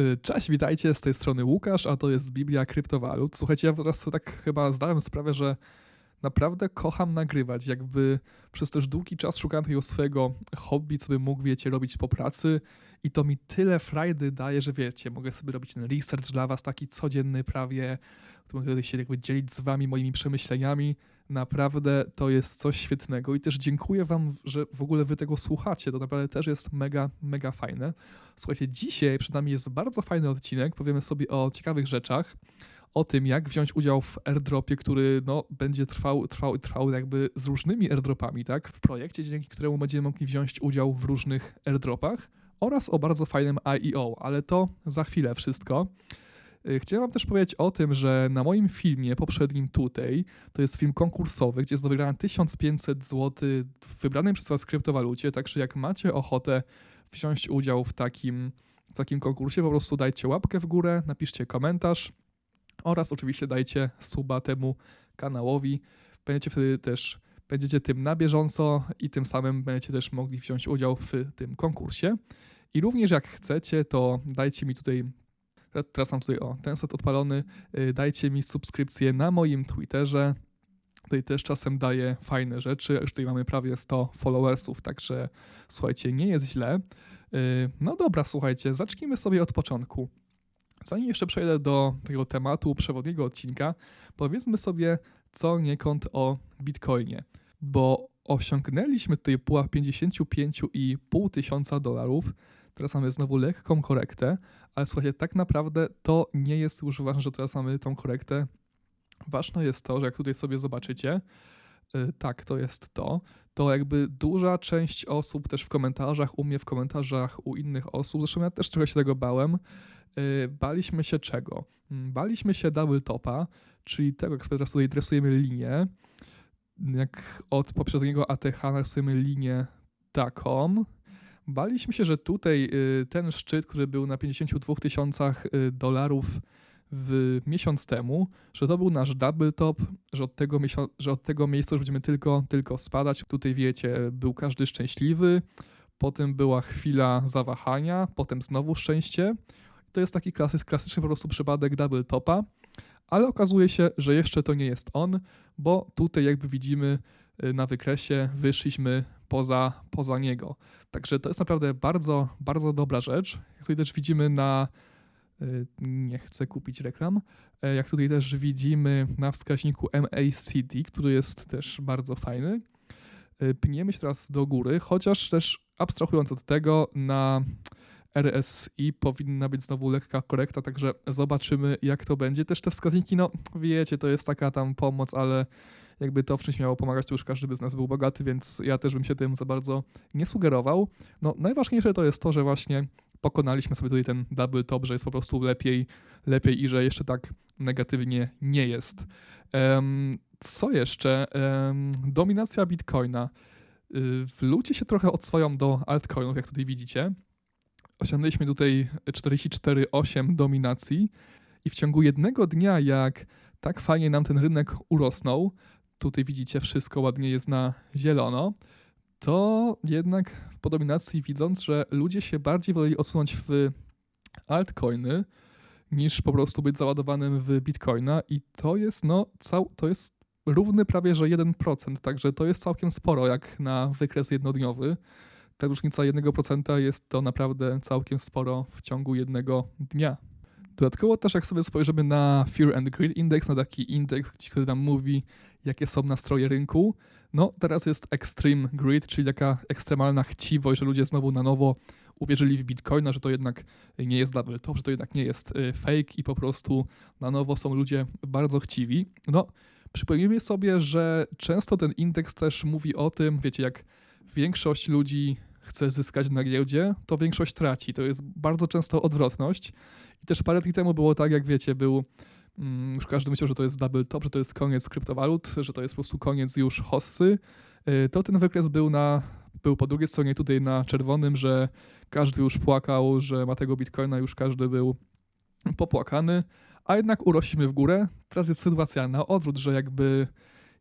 Y, Cześć, witajcie, z tej strony Łukasz, a to jest Biblia Kryptowalut. Słuchajcie, ja teraz tak chyba zdałem sprawę, że naprawdę kocham nagrywać. Jakby przez też długi czas szukałem takiego swojego hobby, co bym mógł, wiecie, robić po pracy i to mi tyle frajdy daje, że wiecie, mogę sobie robić ten research dla was taki codzienny prawie, mogę się jakby dzielić z wami moimi przemyśleniami. Naprawdę to jest coś świetnego i też dziękuję wam, że w ogóle wy tego słuchacie. To naprawdę też jest mega, mega fajne. Słuchajcie, dzisiaj przed nami jest bardzo fajny odcinek. Powiemy sobie o ciekawych rzeczach. O tym, jak wziąć udział w airdropie, który no, będzie trwał, trwał, trwał jakby z różnymi airdropami, tak? W projekcie, dzięki któremu będziemy mogli wziąć udział w różnych airdropach oraz o bardzo fajnym IEO, ale to za chwilę wszystko. Y, Chciałem wam też powiedzieć o tym, że na moim filmie poprzednim tutaj, to jest film konkursowy, gdzie jest do wygrania 1500 zł w wybranej przez was kryptowalucie, także jak macie ochotę wziąć udział w takim, w takim konkursie, po prostu dajcie łapkę w górę, napiszcie komentarz oraz oczywiście dajcie suba temu kanałowi. Będziecie wtedy też, będziecie tym na bieżąco i tym samym będziecie też mogli wziąć udział w tym konkursie. I również jak chcecie, to dajcie mi tutaj Teraz- mam tutaj, o, ten set odpalony. y, Dajcie mi subskrypcję na moim Twitterze. Tutaj też czasem daję fajne rzeczy. Już tutaj mamy prawie 100 followersów, także słuchajcie, nie jest źle. Y, No dobra, słuchajcie, zacznijmy sobie od początku. Zanim jeszcze przejdę do tego tematu przewodniego odcinka, powiedzmy sobie co niekąd o Bitcoinie, bo osiągnęliśmy tutaj pułap 55,5 tysiąca dolarów. Teraz mamy znowu lekką korektę, ale słuchajcie, tak naprawdę to nie jest już ważne, że teraz mamy tą korektę. Ważne jest to, że jak tutaj sobie zobaczycie, y, tak, to jest to, to jakby duża część osób też w komentarzach, u mnie w komentarzach, u innych osób, zresztą ja też trochę się tego bałem, y, baliśmy się czego? Mm, Baliśmy się double topa, czyli tego, jak sobie teraz tutaj rysujemy linię, jak od poprzedniego ATH narysujemy linię taką, Baliśmy się, że tutaj y, ten szczyt, który był na 52 tysiącach y, dolarów w miesiąc temu, że to był nasz double top, że od tego, że od tego miejsca już będziemy tylko, tylko spadać. Tutaj wiecie, był każdy szczęśliwy, potem była chwila zawahania, potem znowu szczęście. To jest taki klasy- klasyczny po prostu przypadek double topa, ale okazuje się, że jeszcze to nie jest on, bo tutaj jakby widzimy y, na wykresie wyszliśmy poza, poza niego. Także to jest naprawdę bardzo, bardzo dobra rzecz. Jak tutaj też widzimy na. y, Nie chcę kupić reklam. e, Jak tutaj też widzimy na wskaźniku MACD, który jest też bardzo fajny. Y, Pniemy się teraz do góry, chociaż też abstrahując od tego, na RSI powinna być znowu lekka korekta, także zobaczymy, jak to będzie. Też te wskaźniki, no wiecie, to jest taka tam pomoc, ale jakby to w czymś miało pomagać, to już każdy by z nas był bogaty, więc ja też bym się tym za bardzo nie sugerował. No najważniejsze to jest to, że właśnie pokonaliśmy sobie tutaj ten double top, że jest po prostu lepiej, lepiej i że jeszcze tak negatywnie nie jest. Em, co jeszcze? Em, dominacja Bitcoina. Y, Ludzie się trochę odswają do altcoinów, jak tutaj widzicie. Osiągnęliśmy tutaj 44,8 dominacji i w ciągu jednego dnia, jak tak fajnie nam ten rynek urosnął, tutaj widzicie wszystko ładnie jest na zielono, to jednak po dominacji widząc, że ludzie się bardziej woleli odsunąć w altcoiny niż po prostu być załadowanym w bitcoina i to jest no cał, to jest równy prawie że 1%, także to jest całkiem sporo jak na wykres jednodniowy. Ta różnica 1% jest to naprawdę całkiem sporo w ciągu jednego dnia. Dodatkowo też jak sobie spojrzymy na Fear and Greed Index, na taki indeks, który nam mówi, jakie są nastroje rynku, no teraz jest Extreme Greed, czyli taka ekstremalna chciwość, że ludzie znowu na nowo uwierzyli w Bitcoina, że to jednak nie jest double top, że to jednak nie jest y, fake i po prostu na nowo są ludzie bardzo chciwi. No, przypomnijmy sobie, że często ten indeks też mówi o tym, wiecie, jak większość ludzi chce zyskać na giełdzie, to większość traci. To jest bardzo często odwrotność. I też parę dni temu było tak, jak wiecie, był mm, już każdy myślał, że to jest double top, że to jest koniec kryptowalut, że to jest po prostu koniec już hossy. Y, To ten wykres był na był po drugiej stronie tutaj na czerwonym, że każdy już płakał, że ma tego bitcoina, już każdy był popłakany, a jednak urośliśmy w górę. Teraz jest sytuacja na odwrót, że jakby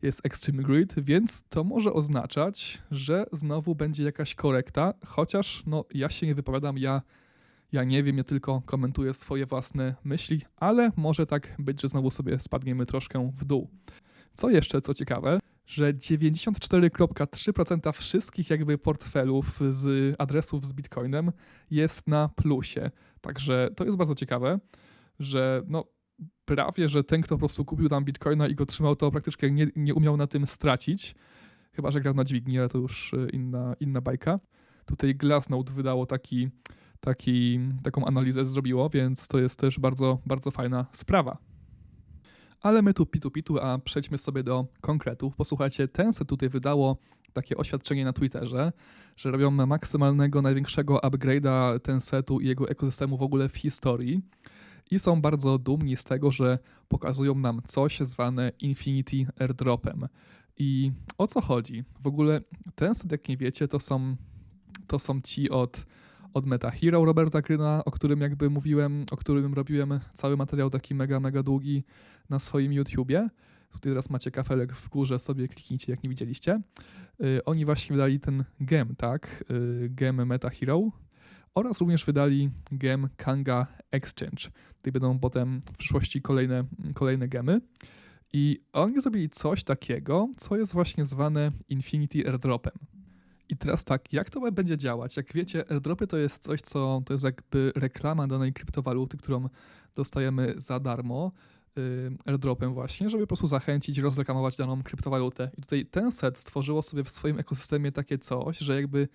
jest extreme grid, więc to może oznaczać, że znowu będzie jakaś korekta, chociaż no ja się nie wypowiadam, ja Ja nie wiem, ja tylko komentuję swoje własne myśli, ale może tak być, że znowu sobie spadniemy troszkę w dół. Co jeszcze, co ciekawe, że 94,3% wszystkich jakby portfelów z adresów z Bitcoinem jest na plusie. Także to jest bardzo ciekawe, że no prawie, że ten, kto po prostu kupił tam Bitcoina i go trzymał, to praktycznie nie, nie umiał na tym stracić. Chyba, że grał na dźwigni, ale to już y, inna, inna bajka. Tutaj Glassnode wydało taki, taki, taką analizę zrobiło, więc to jest też bardzo, bardzo fajna sprawa. Ale my tu pitu pitu, a przejdźmy sobie do konkretów. Posłuchajcie, Tencent tutaj wydało takie oświadczenie na Twitterze, że robią maksymalnego, największego upgrade'a Tencentu i jego ekosystemu w ogóle w historii. I są bardzo dumni z tego, że pokazują nam coś zwane Infinity Airdropem. I o co chodzi? W ogóle Tencent, jak nie wiecie, to są, to są ci od od Meta Hero Roberta Gryna, o którym jakby mówiłem, o którym robiłem cały materiał taki mega, mega długi na swoim YouTubie. Tutaj teraz macie kafelek w górze, sobie kliknijcie, jak nie widzieliście. Yy, oni właśnie wydali ten gem, tak? Yy, gem Meta Hero oraz również wydali gem Kanga Exchange. Tutaj będą potem w przyszłości kolejne, kolejne gemy. I oni zrobili coś takiego, co jest właśnie zwane Infinity Airdropem. I teraz tak, jak to będzie działać? Jak wiecie, airdropy to jest coś, co to jest jakby reklama danej kryptowaluty, którą dostajemy za darmo airdropem właśnie, żeby po prostu zachęcić, rozreklamować daną kryptowalutę. I tutaj ten set stworzyło sobie w swoim ekosystemie takie coś, że jakby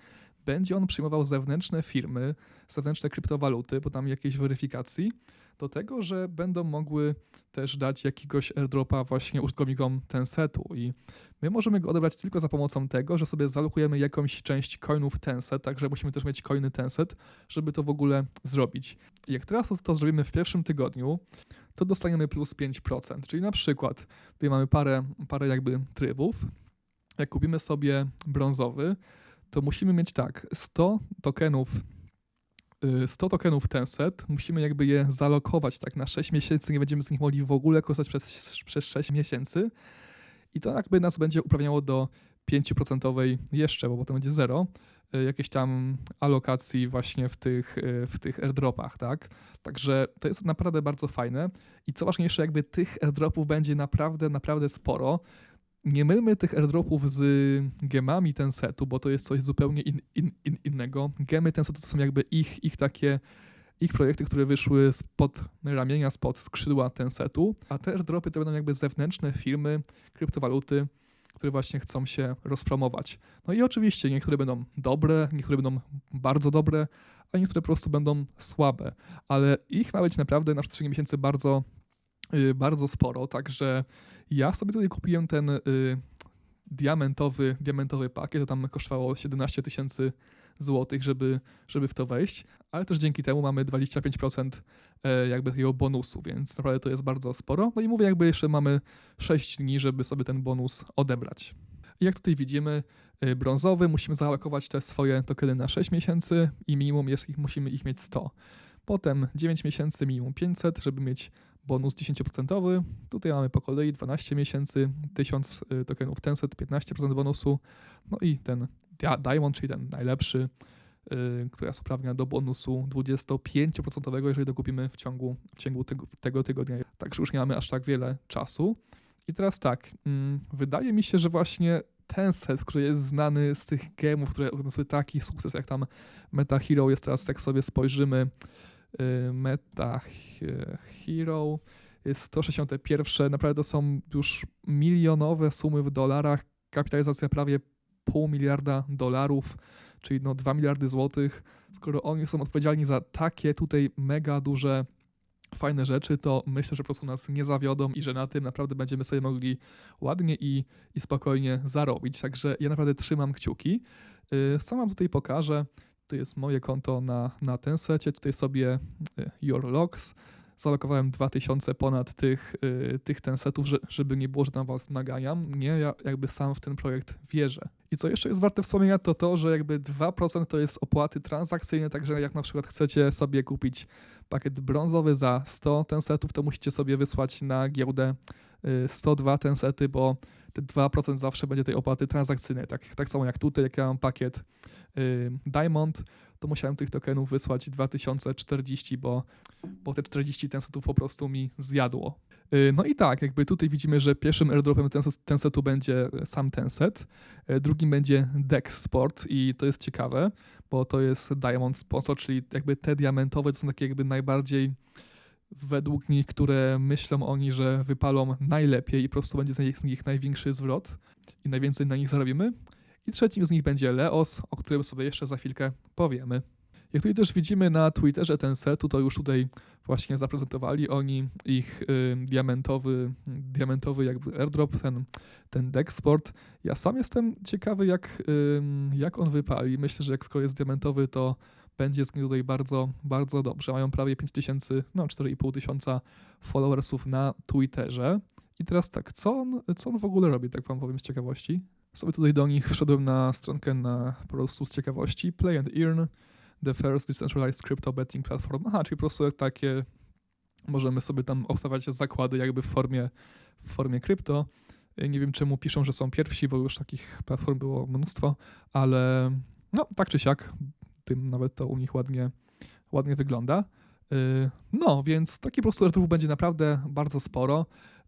będzie on przyjmował zewnętrzne firmy, zewnętrzne kryptowaluty, bo tam jakiejś weryfikacji, do tego, że będą mogły też dać jakiegoś airdropa właśnie użytkownikom Tensetu. I my możemy go odebrać tylko za pomocą tego, że sobie zalokujemy jakąś część coinów Tenset, także musimy też mieć coiny Tenset, żeby to w ogóle zrobić. I jak teraz to, to zrobimy w pierwszym tygodniu, to dostaniemy plus 5%, czyli na przykład tutaj mamy parę, parę jakby trybów, jak kupimy sobie brązowy, to musimy mieć tak, 100 tokenów 100 y, tokenów Tencent, musimy jakby je zalokować tak na 6 miesięcy, nie będziemy z nich mogli w ogóle korzystać przez, przez 6 miesięcy. I to jakby nas będzie uprawniało do 5% jeszcze, bo potem będzie zero, y, jakiejś tam alokacji właśnie w tych, y, w tych airdropach, tak? Także to jest naprawdę bardzo fajne. I co ważniejsze, jakby tych airdropów będzie naprawdę, naprawdę sporo, nie mylmy tych airdropów z gemami Tensetu, bo to jest coś zupełnie in, in, in, innego. Gemy Tensetu to są jakby ich, ich takie ich projekty, które wyszły spod ramienia, spod skrzydła Tensetu, a te airdropy to będą jakby zewnętrzne firmy, kryptowaluty, które właśnie chcą się rozpromować. No i oczywiście niektóre będą dobre, niektóre będą bardzo dobre, a niektóre po prostu będą słabe, ale ich ma być naprawdę na przestrzeni miesięcy bardzo, yy, bardzo sporo, także ja sobie tutaj kupiłem ten y, diamentowy, diamentowy pakiet, to tam kosztowało 17 tysięcy złotych, żeby, żeby w to wejść, ale też dzięki temu mamy 25% e, jakby tego bonusu, więc naprawdę to jest bardzo sporo. No i mówię, jakby jeszcze mamy 6 dni, żeby sobie ten bonus odebrać. Jak tutaj widzimy, y, brązowy, musimy zaalokować te swoje tokeny na 6 miesięcy i minimum jest ich, musimy ich mieć 100. Potem 9 miesięcy, minimum 500, żeby mieć bonus 10%. Tutaj mamy po kolei 12 miesięcy, 1000 y, tokenów Tencent, 15% bonusu. No i ten Diamond, czyli ten najlepszy, yy, która jest do bonusu 25%, jeżeli to kupimy w ciągu, w ciągu tego, tego tygodnia. Także już nie mamy aż tak wiele czasu. I teraz tak, yy, wydaje mi się, że właśnie ten set, który jest znany z tych game'ów, które odniosły taki sukces, jak tam Meta Hero jest teraz, jak sobie spojrzymy, Y, Meta Hero jest 161. Naprawdę to są już milionowe sumy w dolarach. Kapitalizacja prawie pół miliarda dolarów, czyli no 2 miliardy złotych. Skoro oni są odpowiedzialni za takie tutaj mega duże fajne rzeczy, to myślę, że po prostu nas nie zawiodą i że na tym naprawdę będziemy sobie mogli ładnie i, i spokojnie zarobić. Także ja naprawdę trzymam kciuki. Y, sam wam tutaj pokażę. To jest moje konto na, na ten secie. Tutaj sobie y, Your Logs. Zalokowałem 2000 ponad tych, y, tych tensetów, żeby nie było, że tam was naganiam. Nie, ja jakby sam w ten projekt wierzę. I co jeszcze jest warte wspomnienia, to to, że jakby 2% to jest opłaty transakcyjne, także jak na przykład chcecie sobie kupić pakiet brązowy za 100 tensetów, to musicie sobie wysłać na giełdę 102 y, tensety, bo te 2% zawsze będzie tej opłaty transakcyjnej. Tak, tak samo jak tutaj, jak ja mam pakiet y, Diamond, to musiałem tych tokenów wysłać 2040, bo, bo te 40 tensetów po prostu mi zjadło. Y, no i tak, jakby tutaj widzimy, że pierwszym airdropem tensetu będzie sam tenset, y, drugim będzie Dex Sport i to jest ciekawe, bo to jest Diamond Sponsor, czyli jakby te diamentowe to są takie jakby najbardziej według nich, które myślą oni, że wypalą najlepiej i po prostu będzie z nich, z nich największy zwrot i najwięcej na nich zarobimy. I trzecim z nich będzie Leos, o którym sobie jeszcze za chwilkę powiemy. Jak tutaj też widzimy na Twitterze ten set, to już tutaj właśnie zaprezentowali oni ich y, diamentowy, diamentowy jakby airdrop, ten, ten Dexport. Ja sam jestem ciekawy, jak, y, jak on wypali. Myślę, że jak skoro jest diamentowy, to będzie z niego tutaj bardzo, bardzo dobrze. Mają prawie 5000, no 4,5 tysiąca followersów na Twitterze. I teraz tak, co on, co on w ogóle robi, tak wam powiem z ciekawości? Sobie tutaj do nich wszedłem na stronkę na po prostu z ciekawości. Play and Earn, the first decentralized crypto betting platform. Aha, czyli po prostu takie możemy sobie tam obstawiać zakłady jakby w formie, w formie krypto. Nie wiem czemu piszą, że są pierwsi, bo już takich platform było mnóstwo, ale no tak czy siak, tym nawet to u nich ładnie, ładnie wygląda. Y, no, więc taki po prostu artykuł będzie naprawdę bardzo sporo.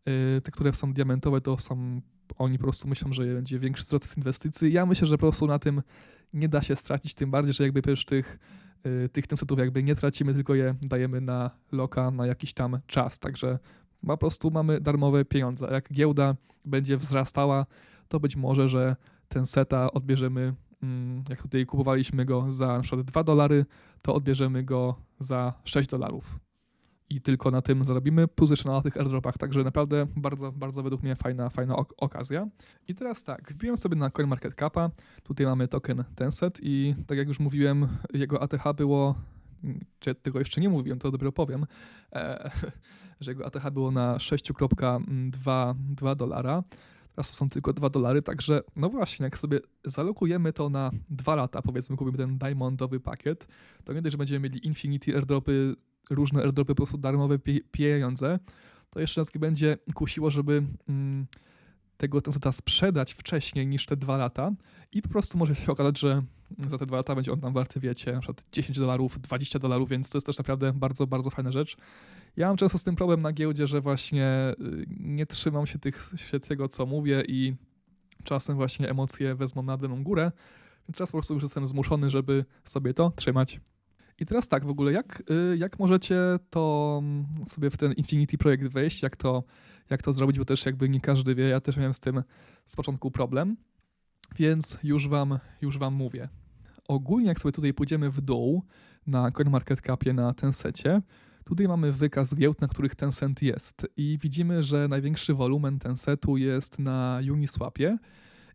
Y, te, które są diamentowe, to są oni po prostu myślą, że będzie większy wzrost inwestycji. Ja myślę, że po prostu na tym nie da się stracić, tym bardziej, że jakby przecież tych, y, tych tensetów jakby nie tracimy, tylko je dajemy na loka na jakiś tam czas, także po prostu mamy darmowe pieniądze. Jak giełda będzie wzrastała, to być może, że ten seta odbierzemy, jak tutaj kupowaliśmy go za przykład 2 dolary, to odbierzemy go za 6 dolarów. I tylko na tym zarobimy, plus jeszcze na tych airdropach, także naprawdę bardzo, bardzo według mnie fajna, fajna ok okazja. I teraz tak, wbiłem sobie na CoinMarketCapa, tutaj mamy token Tencent i tak jak już mówiłem, jego ATH było, czy tego jeszcze nie mówiłem, to dopiero powiem, e, że jego ATH było na 6,2 dolara, teraz to są tylko 2 dolary, także no właśnie, jak sobie zalokujemy to na 2 lata, powiedzmy kupimy ten diamondowy pakiet, to nie dość, że będziemy mieli Infinity airdropy różne airdropy, po prostu darmowe pieniądze, to jeszcze nas będzie kusiło, żeby mm, tego Tencenta sprzedać wcześniej niż te dwa lata i po prostu może się okazać, że za te dwa lata będzie on tam warty, wiecie, na przykład 10 dolarów, 20 dolarów, więc to jest też naprawdę bardzo, bardzo fajna rzecz. Ja mam często z tym problem na giełdzie, że właśnie y, nie trzymam się, tych, się tego, co mówię i czasem właśnie emocje wezmą nade mną górę, więc teraz po prostu już jestem zmuszony, żeby sobie to trzymać. I teraz tak, w ogóle jak, y, jak możecie to mm, sobie w ten Infinity projekt wejść, jak to, jak to zrobić, bo też jakby nie każdy wie, ja też miałem z tym z początku problem, więc już wam, już wam mówię. Ogólnie jak sobie tutaj pójdziemy w dół na CoinMarketCapie na Tensetie, tutaj mamy wykaz giełd, na których Tencent jest i widzimy, że największy wolumen Tensetu jest na Uniswapie,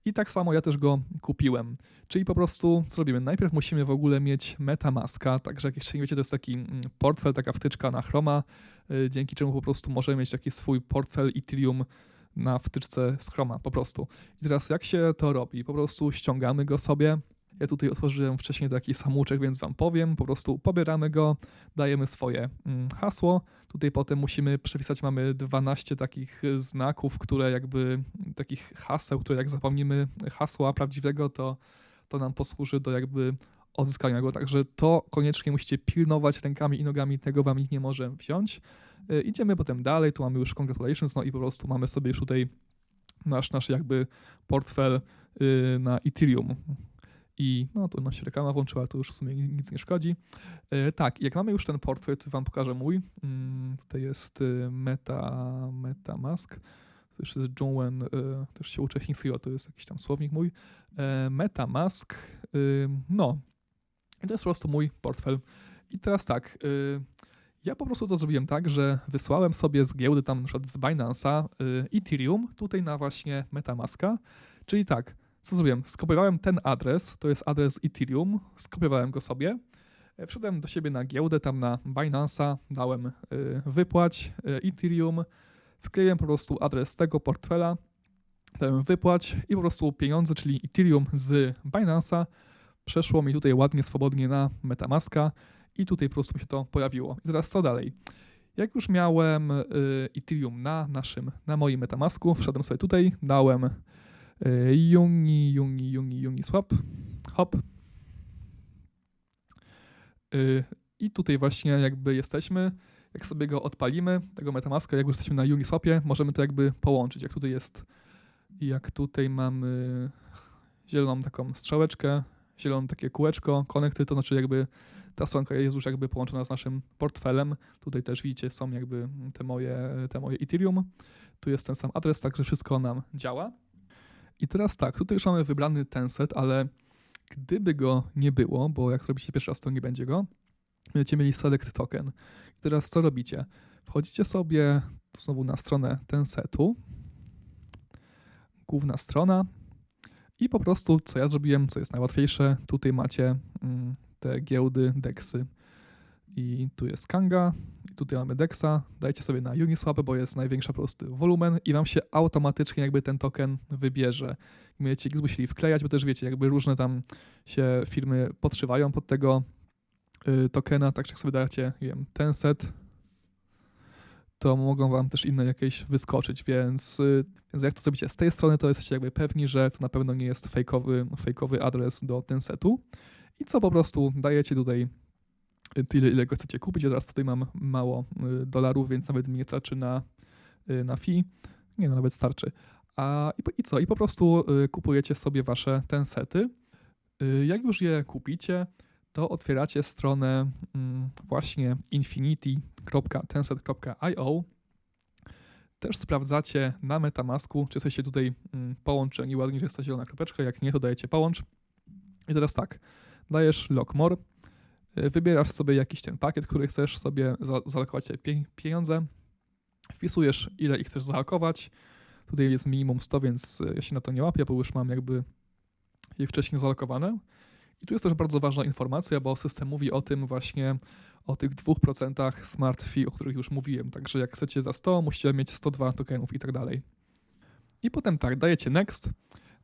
i tak samo ja też go kupiłem. Czyli po prostu co robimy? Najpierw musimy w ogóle mieć MetaMaska, także jak jeszcze nie wiecie, to jest taki mm, portfel, taka wtyczka na Chroma, y, dzięki czemu po prostu możemy mieć taki swój portfel Ethereum na wtyczce z Chroma po prostu. I teraz jak się to robi? Po prostu ściągamy go sobie, ja tutaj otworzyłem wcześniej taki samouczek, więc wam powiem. Po prostu pobieramy go, dajemy swoje mm, hasło. Tutaj potem musimy przepisać, mamy 12 takich znaków, które jakby, takich haseł, które jak zapomnimy hasła prawdziwego, to, to nam posłuży do jakby odzyskania go. Także to koniecznie musicie pilnować rękami i nogami, tego wam nikt nie może wziąć. Yy, idziemy potem dalej, tu mamy już congratulations, no i po prostu mamy sobie już tutaj nasz, nasz jakby portfel yy, na Ethereum. I no to nam się reklama włączyła, to już w sumie nic nie szkodzi. E, tak, jak mamy już ten portfel, to wam pokażę mój. Mm, to jest y, Meta, MetaMask. To jeszcze jest Jowen, y, też się uczę chińskiego, to jest jakiś tam słownik mój. E, MetaMask, y, no. To jest po prostu mój portfel. I teraz tak, ja po prostu to zrobiłem tak, że wysłałem sobie z giełdy tam na przykład z Binance'a Ethereum tutaj na właśnie MetaMaska. Czyli tak, co zrobiłem? Skopiowałem ten adres, to jest adres Ethereum, skopiowałem go sobie, e, wszedłem do siebie na giełdę, tam na Binance'a, dałem e, wypłać e, Ethereum, wkleiłem po prostu adres tego portfela, dałem wypłać i po prostu pieniądze, czyli Ethereum z Binance'a przeszło mi tutaj ładnie, swobodnie na Metamaska i tutaj po prostu mi się to pojawiło. I teraz co dalej? Jak już miałem Ethereum na naszym, na moim Metamasku, wszedłem sobie tutaj, dałem Jungi, Jungi, Jungi, Jungi Swap, hop. Y, I tutaj właśnie jakby jesteśmy, jak sobie go odpalimy, tego Metamaska, jak już jesteśmy na Uniswapie, możemy to jakby połączyć. Jak tutaj jest, jak tutaj mamy zieloną taką strzałeczkę, zielone takie kółeczko, konekty, to znaczy jakby ta stronka jest już jakby połączona z naszym portfelem. Tutaj też widzicie, są jakby te moje, te moje Ethereum. Tu jest ten sam adres, także wszystko nam działa. I teraz tak, tutaj już mamy wybrany ten set, ale gdyby go nie było, bo jak robicie pierwszy raz, to nie będzie go, będziecie mieli select token. I teraz co robicie? Wchodzicie sobie znowu na stronę ten setu, główna strona i po prostu co ja zrobiłem, co jest najłatwiejsze, tutaj macie mm, te giełdy, deksy i tu jest Kanga, tutaj mamy Dexa, dajcie sobie na Uniswap, bo jest największa po prostu wolumen i wam się automatycznie jakby ten token wybierze. Będziecie ich musieli wklejać, bo też wiecie, jakby różne tam się firmy podszywają pod tego y, tokena, tak jak sobie dacie, nie wiem, ten set, to mogą wam też inne jakieś wyskoczyć, więc, y, więc jak to zrobicie z tej strony, to jesteście jakby pewni, że to na pewno nie jest fejkowy, fejkowy adres do ten setu. I co po prostu dajecie tutaj tyle, ile go chcecie kupić. Ja teraz tutaj mam mało y, dolarów, więc nawet mi nie starczy na, y, na fee. Nie, no nawet starczy. A, i, i co? I po prostu y, kupujecie sobie wasze ten sety. Jak już je kupicie, to otwieracie stronę mm, właśnie infinity.tenset.io. Też sprawdzacie na Metamasku, czy jesteście tutaj mm, połączeni. Ładnie, że jest ta zielona kropeczka. Jak nie, to dajecie połącz. I teraz tak, dajesz lock more, wybierasz sobie jakiś ten pakiet, który chcesz sobie zalokować pieniądze, wpisujesz ile ich chcesz zahakować. Tutaj jest minimum 100, więc y, ja się na to nie łapię, bo już mam jakby je wcześniej zalokowane. I tu jest też bardzo ważna informacja, bo system mówi o tym właśnie, o tych 2% smart fee, o których już mówiłem. Także jak chcecie za 100, musicie mieć 102 tokenów i tak dalej. I potem tak, dajecie next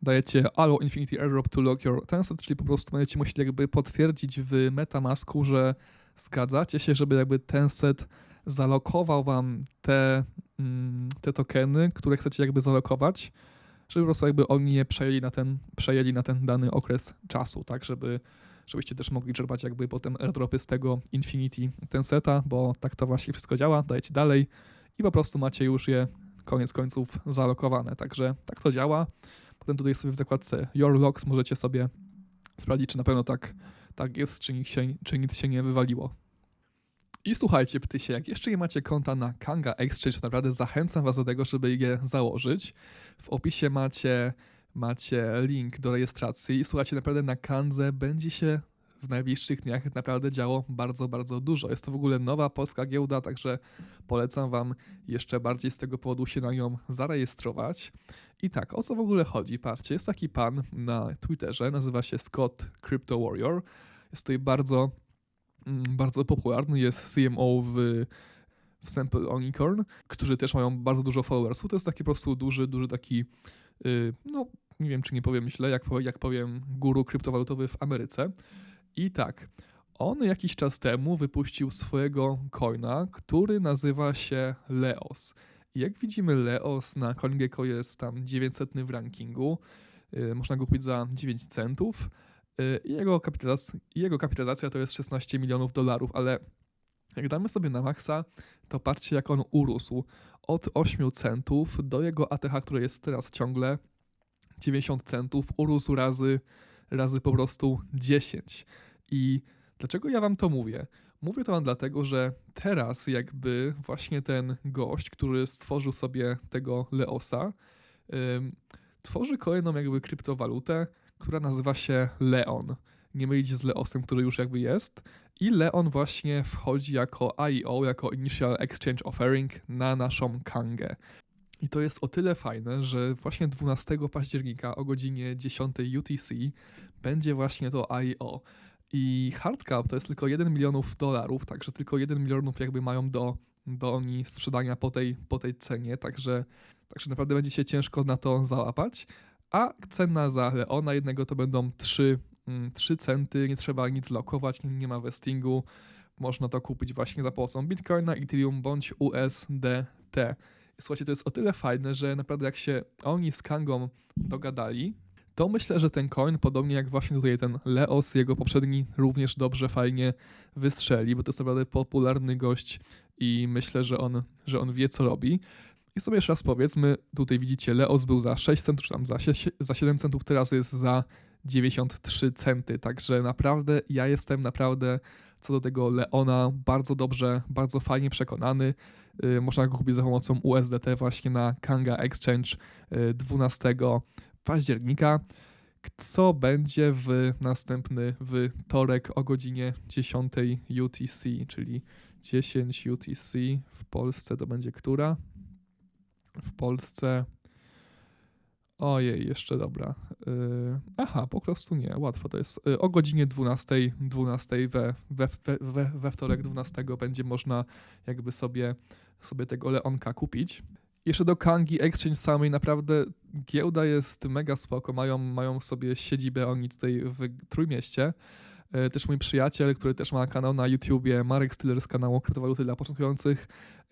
dajecie allow infinity airdrop to lock your tenset, czyli po prostu będziecie musieli jakby potwierdzić w MetaMasku, że zgadzacie się, żeby jakby tenset zalokował wam te, mm, te tokeny, które chcecie jakby zalokować, żeby po prostu jakby oni je przejęli na ten, przejęli na ten dany okres czasu, tak, żeby żebyście też mogli czerpać jakby potem airdropy z tego Infinity Tenseta, bo tak to właśnie wszystko działa, dajecie dalej i po prostu macie już je koniec końców zalokowane, także tak to działa. Potem tutaj sobie w zakładce Your Logs możecie sobie sprawdzić, czy na pewno tak, tak jest, czy nic, się, czy nic się nie wywaliło. I słuchajcie, ptysie, jak jeszcze nie macie konta na Kanga Exchange, to naprawdę zachęcam was do tego, żeby je założyć. W opisie macie, macie link do rejestracji słuchajcie, naprawdę na Kandze będzie się w najbliższych dniach naprawdę działo bardzo, bardzo dużo. Jest to w ogóle nowa polska giełda, także polecam Wam jeszcze bardziej z tego powodu się na nią zarejestrować. I tak, o co w ogóle chodzi? Patrzcie, jest taki pan na Twitterze, nazywa się Scott Crypto Warrior. Jest tutaj bardzo, mm, bardzo popularny, jest CMO w w Sample Unicorn, którzy też mają bardzo dużo followersów. To jest taki po prostu duży, duży taki, yy, no nie wiem czy nie powiem źle, jak, jak powiem guru kryptowalutowy w Ameryce. I tak, on jakiś czas temu wypuścił swojego coina, który nazywa się Leos. Jak widzimy, Leos na CoinGecko jest tam 900 w rankingu. Yy, można go kupić za 9 centów. Yy, jego, kapitalizacja, jego kapitalizacja to jest 16 milionów dolarów, ale jak damy sobie na maksa, to patrzcie jak on urósł. Od 8 centów do jego ATH, który jest teraz ciągle 90 centów, urósł razy razy po prostu 10. I dlaczego ja wam to mówię? Mówię to wam dlatego, że teraz jakby właśnie ten gość, który stworzył sobie tego Leosa, tworzy kolejną jakby kryptowalutę, która nazywa się Leon. Nie mylić z Leosem, który już jakby jest. I Leon właśnie wchodzi jako IO, jako Initial Exchange Offering na naszą Kangę. I to jest o tyle fajne, że właśnie 12 października o godzinie 10 UTC będzie właśnie to IO. I hardcap to jest tylko 1 milionów dolarów, także tylko 1 milionów jakby mają do, do oni sprzedania po tej, po tej cenie, także, także naprawdę będzie się ciężko na to załapać. A cena za Leona jednego to będą 3, 3 mm, centy, nie trzeba nic lokować, nie, nie ma vestingu. można to kupić właśnie za pomocą Bitcoina, Ethereum bądź USDT. Słuchajcie, to jest o tyle fajne, że naprawdę jak się oni z Kangą dogadali, to myślę, że ten coin, podobnie jak właśnie tutaj ten Leos, jego poprzedni, również dobrze, fajnie wystrzeli, bo to jest naprawdę popularny gość i myślę, że on, że on wie, co robi. I sobie jeszcze raz powiedzmy, tutaj widzicie, Leos był za 6 centów, czy tam za, za 7 centów, teraz jest za 93 centy, także naprawdę ja jestem naprawdę co do tego Leona bardzo dobrze, bardzo fajnie przekonany. Yy, można go kupić za pomocą USDT właśnie na Kanga Exchange 12 y, października, co będzie w następny wtorek o godzinie 10 UTC, czyli 10 UTC w Polsce to będzie która? W Polsce. Ojej, jeszcze dobra. Yy, aha, po prostu nie, łatwo to jest. Yy, o godzinie 12, 12 we, we, we, we wtorek 12 będzie można jakby sobie, sobie tego Leonka kupić. Jeszcze do Kangi Exchange samej naprawdę giełda jest mega spoko. Mają, mają sobie siedzibę oni tutaj w Trójmieście. E, też mój przyjaciel, który też ma kanał na YouTubie, Marek Stiller z kanału Kryptowaluty dla początkujących,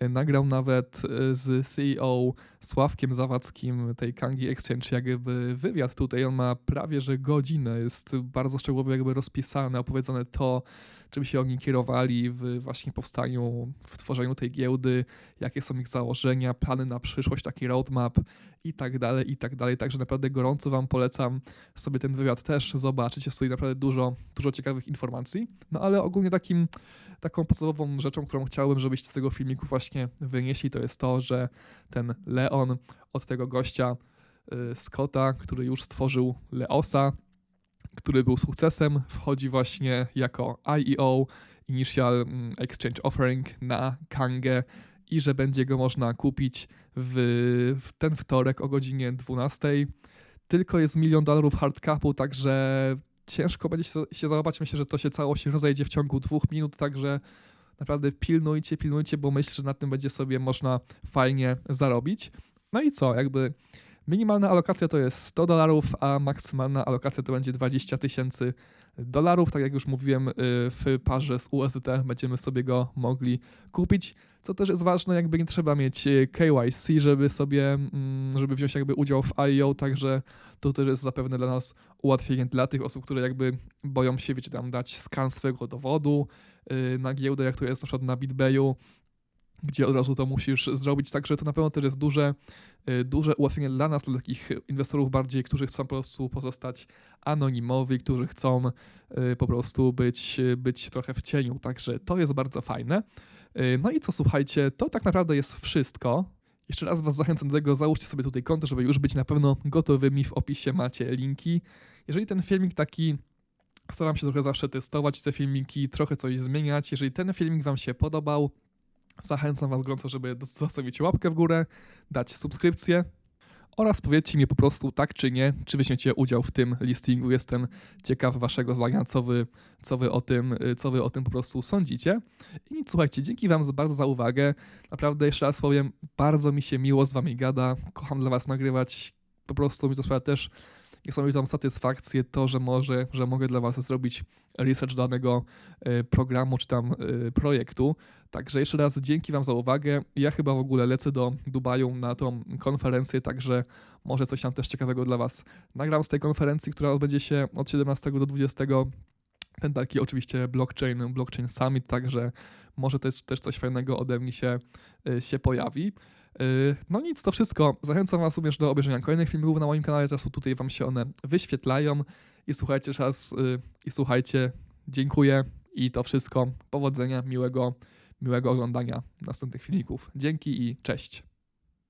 nagrał nawet e, z CEO Sławkiem Zawadzkim tej Kangi Exchange jakby wywiad tutaj. On ma prawie, że godzinę, jest bardzo szczegółowo jakby rozpisane, opowiedzone to, czym się oni kierowali w właśnie powstaniu, w tworzeniu tej giełdy, jakie są ich założenia, plany na przyszłość, taki roadmap i tak dalej, i tak dalej. Także naprawdę gorąco Wam polecam sobie ten wywiad też zobaczyć. Jest tutaj naprawdę dużo, dużo ciekawych informacji. No ale ogólnie takim, taką podstawową rzeczą, którą chciałbym, żebyście z tego filmiku właśnie wynieśli, to jest to, że ten Leon od tego gościa y, Scotta, który już stworzył Leosa, który był sukcesem, wchodzi właśnie jako IEO, Initial mm, Exchange Offering na Kangę i że będzie go można kupić w, w ten wtorek o godzinie 12. Tylko jest milion dolarów hardcapu, także ciężko będzie się, się załapać. Myślę, że to się całość rozejdzie w ciągu dwóch minut, także naprawdę pilnujcie, pilnujcie, bo myślę, że na tym będzie sobie można fajnie zarobić. No i co, jakby Minimalna alokacja to jest 100 dolarów, a maksymalna alokacja to będzie 20 tysięcy dolarów. Tak jak już mówiłem, y, w parze z USDT będziemy sobie go mogli kupić. Co też jest ważne, jakby nie trzeba mieć y, KYC, żeby sobie, mm, żeby wziąć jakby udział w IO, także to też jest zapewne dla nas ułatwienie dla tych osób, które jakby boją się, wiecie, tam dać skan swojego dowodu y, na giełdę, jak to jest na przykład na BitBayu, gdzie od razu to musisz zrobić. Także to na pewno też jest duże, y, duże ułatwienie dla nas, dla takich inwestorów bardziej, którzy chcą po prostu pozostać anonimowi, którzy chcą y, po prostu być, być trochę w cieniu. Także to jest bardzo fajne. Y, no i co, słuchajcie, to tak naprawdę jest wszystko. Jeszcze raz Was zachęcam do tego, załóżcie sobie tutaj konto, żeby już być na pewno gotowymi. W opisie macie linki. Jeżeli ten filmik taki staram się trochę zawsze testować te filmiki, trochę coś zmieniać. Jeżeli ten filmik Wam się podobał, Zachęcam Was gorąco, żeby zostawić łapkę w górę, dać subskrypcję oraz powiedzcie mi po prostu tak czy nie, czy weźmiecie udział w tym listingu. Jestem ciekaw Waszego zdania, co Wy, co wy, o, tym, co wy o tym po prostu sądzicie. I nic, słuchajcie, dzięki Wam bardzo za uwagę. Naprawdę jeszcze raz powiem, bardzo mi się miło z Wami gada. Kocham dla Was nagrywać. Po prostu mi to sprawia też niesamowitą satysfakcję to, że może, że mogę dla Was zrobić research danego e, programu czy tam e, projektu. Także jeszcze raz dzięki Wam za uwagę. Ja chyba w ogóle lecę do Dubaju na tą konferencję, także może coś tam też ciekawego dla Was nagram z tej konferencji, która odbędzie się od 17 do 20 ten taki oczywiście blockchain, blockchain summit, także może też, też coś fajnego ode mnie się, e, się pojawi. Yy, no nic, to wszystko. Zachęcam Was również do obejrzenia kolejnych filmów na moim kanale, teraz tutaj Wam się one wyświetlają i słuchajcie czas yy, i słuchajcie, dziękuję i to wszystko. Powodzenia, miłego, miłego oglądania następnych filmików. Dzięki i cześć.